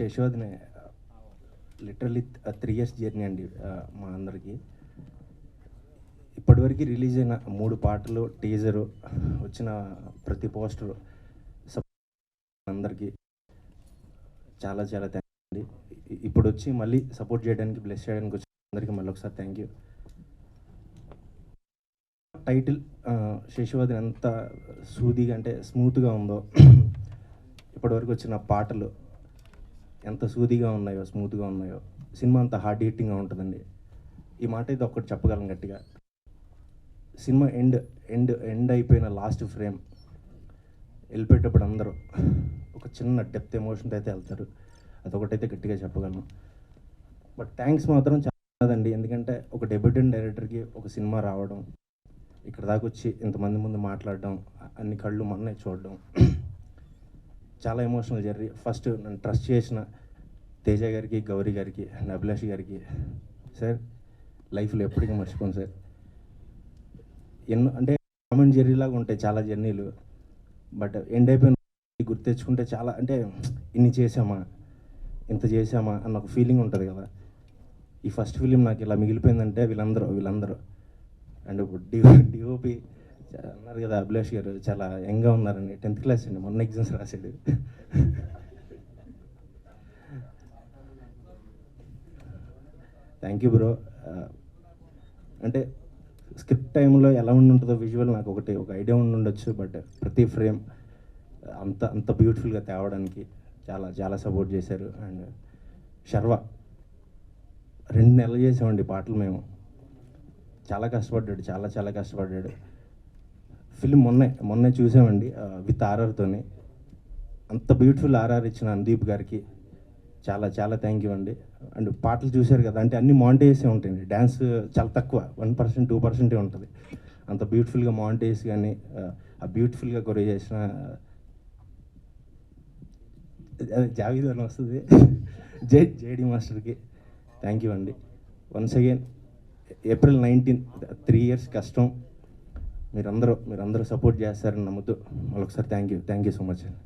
శశోధిని literally three years journey అండి మా అందరికీ. ఇప్పటివరకు రిలీజ్ అయిన మూడు పాటలు టీజరు వచ్చిన ప్రతి పోస్టరు అందరికీ చాలా చాలా థ్యాంక్ అండి. ఇప్పుడు వచ్చి మళ్ళీ సపోర్ట్ చేయడానికి బ్లెస్ చేయడానికి వచ్చిన అందరికీ మళ్ళీ ఒకసారి థ్యాంక్ యూ టైటిల్ శశివదన్ ఎంత సూదిగా అంటే స్మూత్గా ఉందో ఇప్పటివరకు వచ్చిన పాటలు ఎంత సూదిగా ఉన్నాయో స్మూత్గా ఉన్నాయో. సినిమా అంత హార్డ్ హిట్టింగ్గా ఉంటుందండి. ఈ మాట అయితే ఒక్కటి చెప్పగలను గట్టిగా. సినిమా ఎండ్ ఎండ్ ఎండ్ అయిపోయిన లాస్ట్ ఫ్రేమ్. వెళ్ళిపోయేటప్పుడు అందరూ ఒక చిన్న డెప్త్ ఎమోషన్తో అయితే వెళ్తారు. అదొకటైతే గట్టిగా చెప్పగలను. బట్ థ్యాంక్స్ మాత్రం చాలాదండి ఎందుకంటే ఒక డెబ్యూటెంట్ డైరెక్టర్కి ఒక సినిమా రావడం ఇక్కడ దాకా వచ్చి ఇంతమంది ముందు మాట్లాడడం అన్ని కళ్ళు మొన్నే చూడడం. చాలా ఎమోషనల్ జర్నీ ఫస్ట్ నన్ను ట్రస్ట్ చేసిన తేజ గారికి గౌరీ గారికి అండ్ అభిలాష్ గారికి. సార్ లైఫ్లో ఎప్పటికీ మర్చిపోను సార్ ఎన్నో అంటే కామన్ జర్నీలాగా ఉంటాయి చాలా జర్నీలు బట్ ఎండ్ అయిపోయిన గుర్తు తెచ్చుకుంటే చాలా అంటే ఇన్ని చేసామా ఇంత చేసామా అన్న ఒక ఫీలింగ్ ఉంటుంది కదా. ఈ ఫస్ట్ ఫిలిం నాకు ఇలా మిగిలిపోయిందంటే వీళ్ళందరూ వీళ్ళందరూ. అండ్ ఇప్పుడు డిఓ డిఓపి అన్నారు కదా అభిలాష్ గారు చాలా యంగ్గా ఉన్నారండి టెన్త్ క్లాస్ అండి మొన్న ఎగ్జామ్స్ రాసాడు థ్యాంక్ యూ బ్రో. అంటే స్క్రిప్ట్ టైంలో ఎలా ఉండి ఉంటుందో విజువల్ నాకు ఒకటి ఒక ఐడియా ఉండి ఉండొచ్చు బట్ ప్రతి ఫ్రేమ్ అంత అంత బ్యూటిఫుల్గా తేవడానికి చాలా చాలా సపోర్ట్ చేశారు. అండ్ శర్వ రెండు నెలలు చేసామండి పాటలు మేము. చాలా కష్టపడ్డాడు చాలా చాలా కష్టపడ్డాడు. ఫిల్మ్ మొన్నే మొన్నే చూసామండి విత్ ఆర్ఆర్తోని అంత బ్యూటిఫుల్ ఆర్ఆర్ ఇచ్చిన అందీప్ గారికి. చాలా చాలా థ్యాంక్ యూ అండి. అండ్ పాటలు చూశారు కదా అంటే అన్ని మాంటేజే ఉంటాయండి. డ్యాన్స్ చాలా తక్కువ వన్ పర్సెంట్ టూ పర్సెంటే ఉంటుంది. అంత బ్యూటిఫుల్గా మాంటేజ్ కానీ ఆ బ్యూటిఫుల్గా కొరే చేసిన అదే జావీద్ అని వస్తుంది. జే జేడి మాస్టర్కి థ్యాంక్ యూ అండి. Once again April nineteen three years కష్టం. మీరందరూ మీరందరూ సపోర్ట్ చేస్తారని నమ్ముతూ మరొకసారి thank you thank you so much అండి.